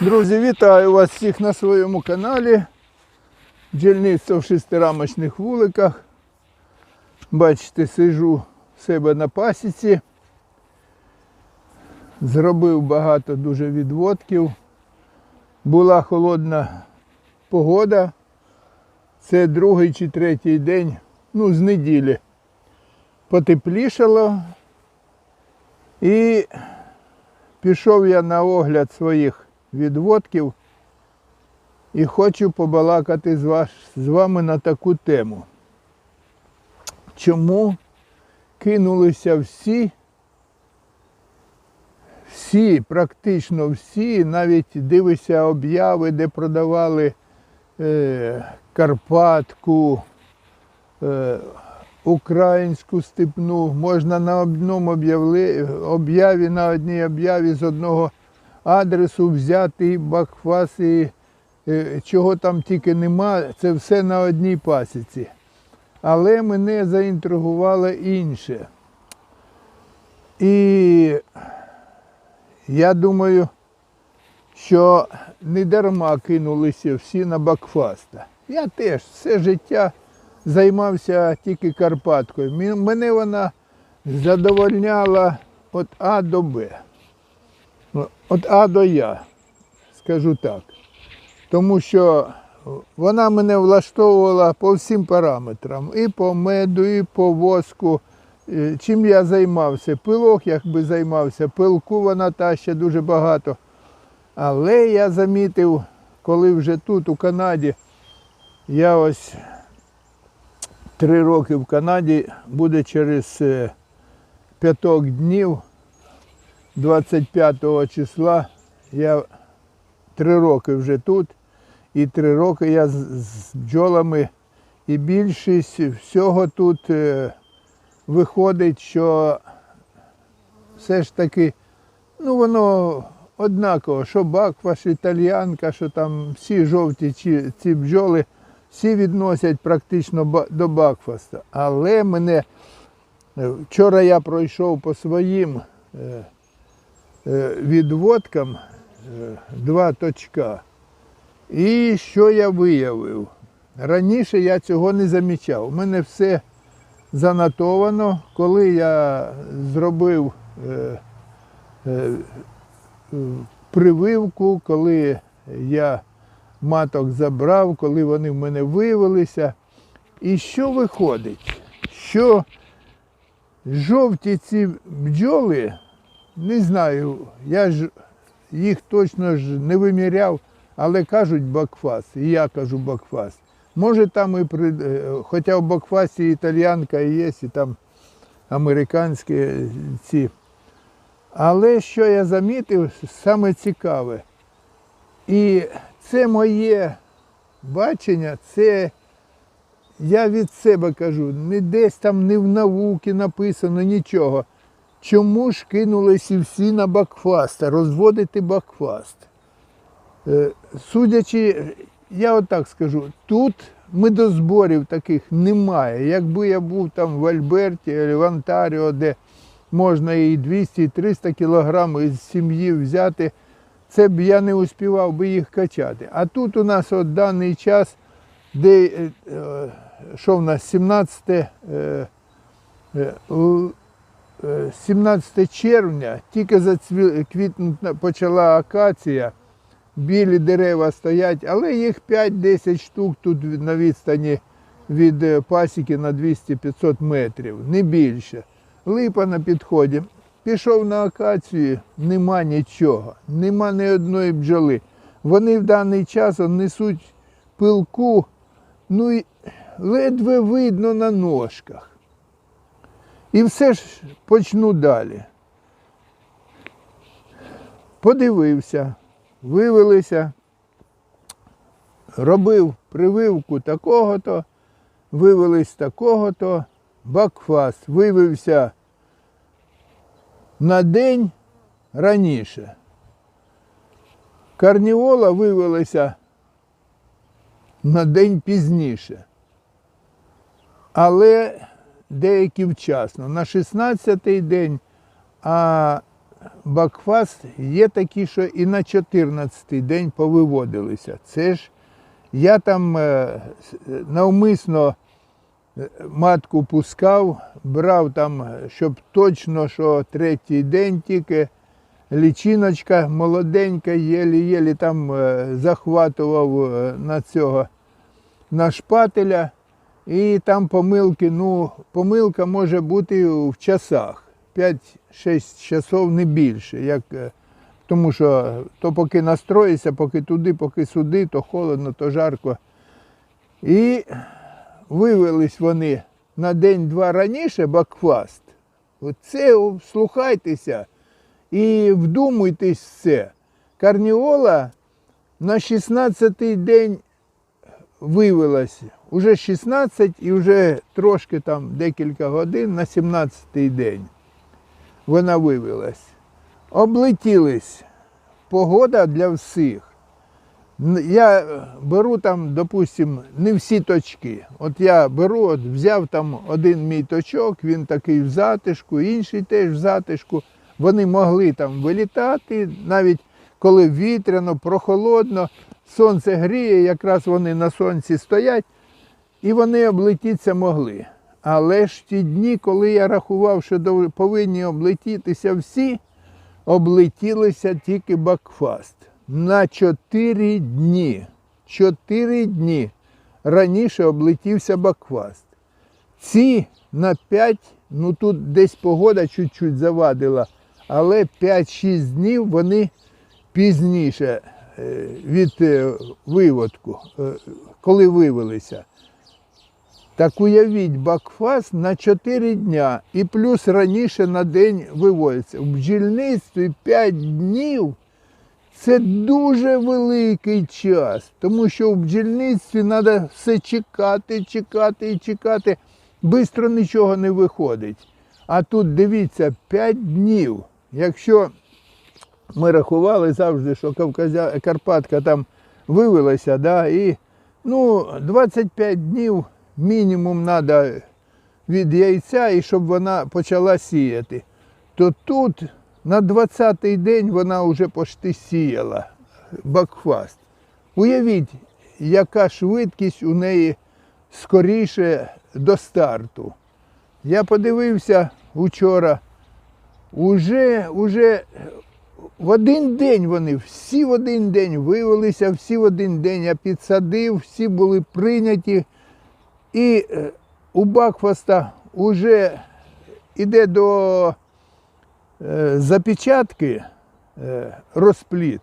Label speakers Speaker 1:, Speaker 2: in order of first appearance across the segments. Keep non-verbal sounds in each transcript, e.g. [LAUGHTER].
Speaker 1: Друзі, вітаю вас всіх на своєму каналі. Бджільництво в шестирамочних вуликах. Бачите, сижу в себе на пасіці. Зробив багато дуже відводків. Була холодна погода. Це другий чи третій день, ну, з неділі. Потеплішало. І пішов я на огляд своїх відводків і хочу побалакати з, ваш, з вами на таку тему. Чому кинулися всі, всі, практично всі, навіть дивися обяви, де продавали е, Карпатку, е, українську степну, можна на одному об'яві, на одній об'яві з одного адресу взяти і бакфас, і е, чого там тільки нема, це все на одній пасіці. Але мене заінтригувало інше. І я думаю, що не дарма кинулися всі на бакфаста. Я теж все життя займався тільки Карпаткою. Мене вона задовольняла від А до Б. Від А до Я, скажу так. Тому що вона мене влаштовувала по всім параметрам. І по меду, і по воску. Чим я займався? Пилок, якби займався, пилку вона та ще дуже багато. Але я замітив, коли вже тут, у Канаді, я ось три роки в Канаді, буде через е, п'яток днів, 25 числа, я три роки вже тут, і три роки я з, бджолами, і більшість всього тут е, виходить, що все ж таки, ну воно однаково, що бакваш, італіянка, що там всі жовті ці, бджоли, всі відносять практично до бакфаста. Але мене е, вчора я пройшов по своїм е, відводкам е, два точка. І що я виявив? Раніше я цього не замічав. У мене все занотовано. Коли я зробив е, е, е, прививку, коли я маток забрав, коли вони в мене виявилися. І що виходить? Що жовті ці бджоли, не знаю, я ж їх точно ж не виміряв, але кажуть бакфас, і я кажу бакфас. Може там і при, е, хоча в бакфасі італіянка є, і там американські ці. Але що я замітив, саме цікаве. І це моє бачення, це я від себе кажу, не десь там не в науці написано нічого. Чому ж кинулися всі на бакфаста, розводити бакфаст? Е, Судячи, я отак скажу, тут медозборів таких немає. Якби я був там в Альберті в Онтаріо, де можна і 200, і 300 кілограм із сім'ї взяти, це б я не успівав би їх качати. А тут у нас от даний час, де е, е, що в нас 17, е, е, л- е, 17 червня, тільки зацвіл, квітнути почала акація, білі дерева стоять, але їх 5-10 штук тут на відстані від е, пасіки на 200-500 метрів, не більше. Липа на підході. Пішов на акацію, нема нічого, нема ні одної бджоли. Вони в даний час несуть пилку, ну і ледве видно на ножках. І все ж почну далі. Подивився, вивелися, робив прививку такого-то, вивелись такого-то, бакфаст вивився на день раніше. Карніола вивелися на день пізніше. Але деякі вчасно. На 16-й день, а бакфаст є такі, що і на 14-й день повиводилися. Це ж я там е, навмисно е, матку пускав, брав там, е, щоб точно, що третій день тільки лічиночка молоденька, єлі-єлі там е, захватував е, на цього на шпателя. І там помилки, ну, помилка може бути в часах. 5-6 часов не більше. Як, е, тому що то поки настроїшся, поки туди, поки сюди, то холодно, то жарко. І вивелись вони на день-два раніше бакфаст. Оце слухайтеся і вдумуйтесь в це. Карніола на 16-й день вивелась. Уже 16 і вже трошки там декілька годин на 17-й день вона вивелась. Облетілись. Погода для всіх. Я беру там, допустим, не всі точки. От я беру, от взяв там один мій точок, він такий в затишку, інший теж в затишку. Вони могли там вилітати, навіть коли вітряно, прохолодно, сонце гріє, якраз вони на сонці стоять, і вони облетіться могли. Але ж ті дні, коли я рахував, що повинні облетітися всі, облетілися тільки Бакфаст. На 4 дні. 4 дні раніше облетівся Бакфаст. Ці на 5, ну тут десь погода чуть-чуть завадила, але 5-6 днів вони пізніше е, від е, виводку, е, коли вивелися. Так уявіть, бакфаст на 4 дня і плюс раніше на день виводиться. В бджільництві 5 днів це дуже великий час, тому що в бджільництві треба все чекати, чекати і чекати. Бистро нічого не виходить. А тут дивіться, 5 днів. Якщо ми рахували завжди, що Кавказя, Карпатка там вивелася, да, і ну, 25 днів мінімум треба від яйця, і щоб вона почала сіяти. То тут на 20-й день вона вже почти сіяла бакфаст. Уявіть, яка швидкість у неї скоріше до старту. Я подивився вчора, уже, уже в один день вони, всі в один день вивелися, всі в один день я підсадив, всі були прийняті. І е, у Бакфаста вже йде до е, запечатки е, розпліт,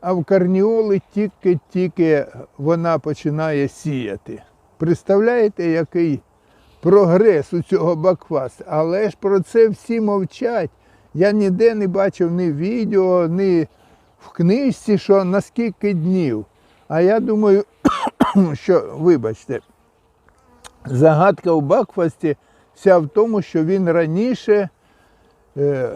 Speaker 1: а в карніоли тільки-тільки вона починає сіяти. Представляєте, який прогрес у цього Бакфаста? Але ж про це всі мовчать. Я ніде не бачив ні відео, ні в книжці, що на скільки днів. А я думаю, [COUGHS] що, вибачте, загадка у Бакфасті вся в тому, що він раніше е,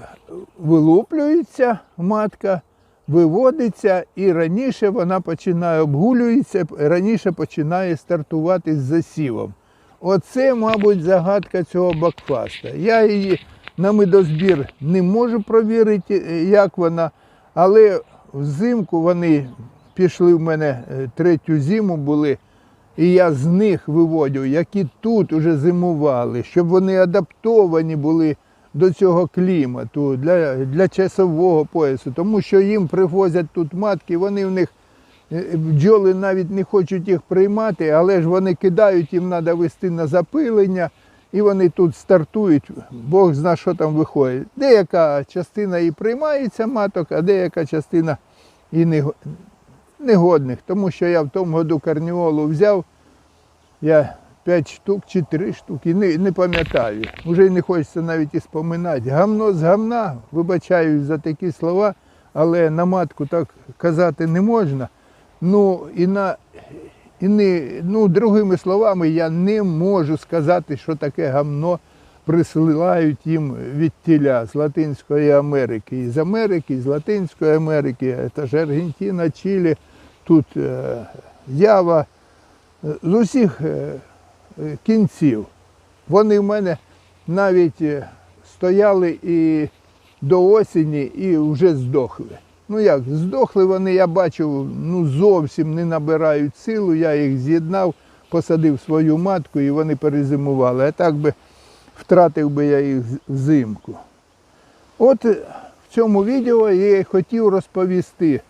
Speaker 1: вилуплюється, матка, виводиться, і раніше вона починає обгулюється, раніше починає стартувати з засівом. Оце, мабуть, загадка цього бакфаста. Я її на медозбір не можу провірити, е, як вона, але взимку вони пішли в мене е, третю зиму були. І я з них виводю, які тут уже зимували, щоб вони адаптовані були до цього клімату для, для часового поясу. Тому що їм привозять тут матки, вони в них е, бджоли навіть не хочуть їх приймати, але ж вони кидають, їм треба вести на запилення, і вони тут стартують, Бог зна, що там виходить. Деяка частина і приймається маток, а деяка частина і не, негодних. Тому що я в тому году карніолу взяв, я 5 штук чи 3 штуки, не, не пам'ятаю. Уже не хочеться навіть і споминати. Гамно з гамна, вибачаюсь за такі слова, але на матку так казати не можна. Ну і на і не, ну, другими словами, я не можу сказати, що таке гамно присилають їм від тіля з Латинської Америки. І з Америки, і з Латинської Америки, це ж Аргентина, Чилі, тут е, Ява, е, з усіх е, кінців. Вони в мене навіть стояли і до осені і вже здохли. Ну як, здохли вони, я бачив, ну зовсім не набирають силу, я їх з'єднав, посадив свою матку і вони перезимували. А так би втратив би я їх взимку. От в цьому відео я хотів розповісти,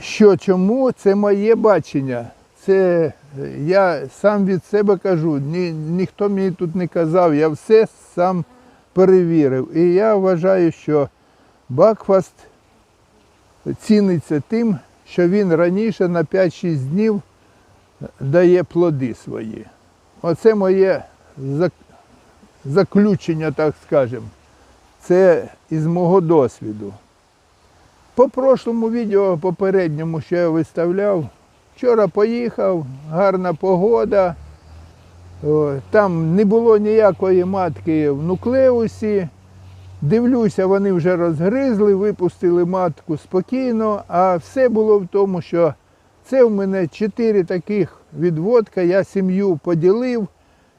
Speaker 1: що чому це моє бачення. Це е, я сам від себе кажу, ні, ніхто мені тут не казав, я все сам перевірив. І я вважаю, що Бакфаст ціниться тим, що він раніше на 5-6 днів дає плоди свої. Оце моє заключення, так скажемо. Це із мого досвіду. По прошлому відео, попередньому, що я виставляв, вчора поїхав, гарна погода. Там не було ніякої матки в нуклеусі. Дивлюся, вони вже розгризли, випустили матку спокійно, а все було в тому, що це в мене чотири таких відводка, я сім'ю поділив,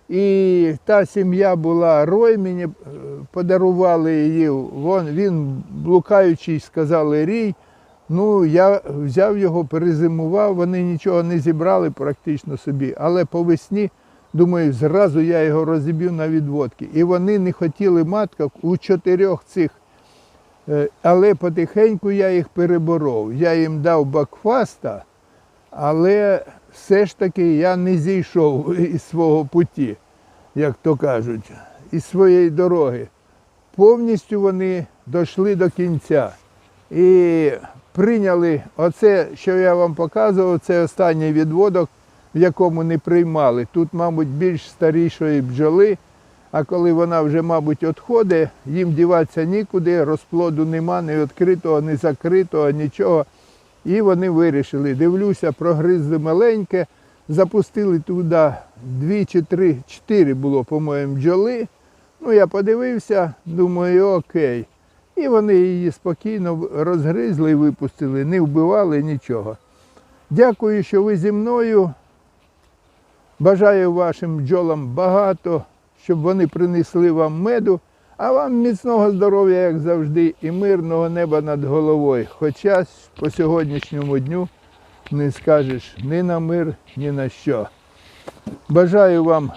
Speaker 1: і та сім'я була рой, мені е, подарували її. Вон, він блукаючий, сказали рій. Ну, я взяв його, перезимував, вони нічого не зібрали практично собі, але по весні, думаю, зразу я його розіб'ю на відводки. І вони не хотіли маток у чотирьох цих. Е, Але потихеньку я їх переборов. Я їм дав бакфаста, але все ж таки я не зійшов [LAUGHS] із свого путі, як то кажуть, із своєї дороги. Повністю вони дійшли до кінця. І прийняли оце, що я вам показував, це останній відводок, в якому не приймали. Тут, мабуть, більш старішої бджоли, а коли вона вже, мабуть, відходить, їм діватися нікуди, розплоду нема, ні відкритого, ні закритого, нічого. І вони вирішили, дивлюся, прогризли маленьке, запустили туди дві чи три, чотири було, по-моєму, бджоли. Ну, я подивився, думаю, окей. І вони її спокійно розгризли і випустили, не вбивали нічого. Дякую, що ви зі мною. Бажаю вашим бджолам багато, щоб вони принесли вам меду, а вам міцного здоров'я, як завжди, і мирного неба над головою. Хоча по сьогоднішньому дню не скажеш ні на мир, ні на що. Бажаю вам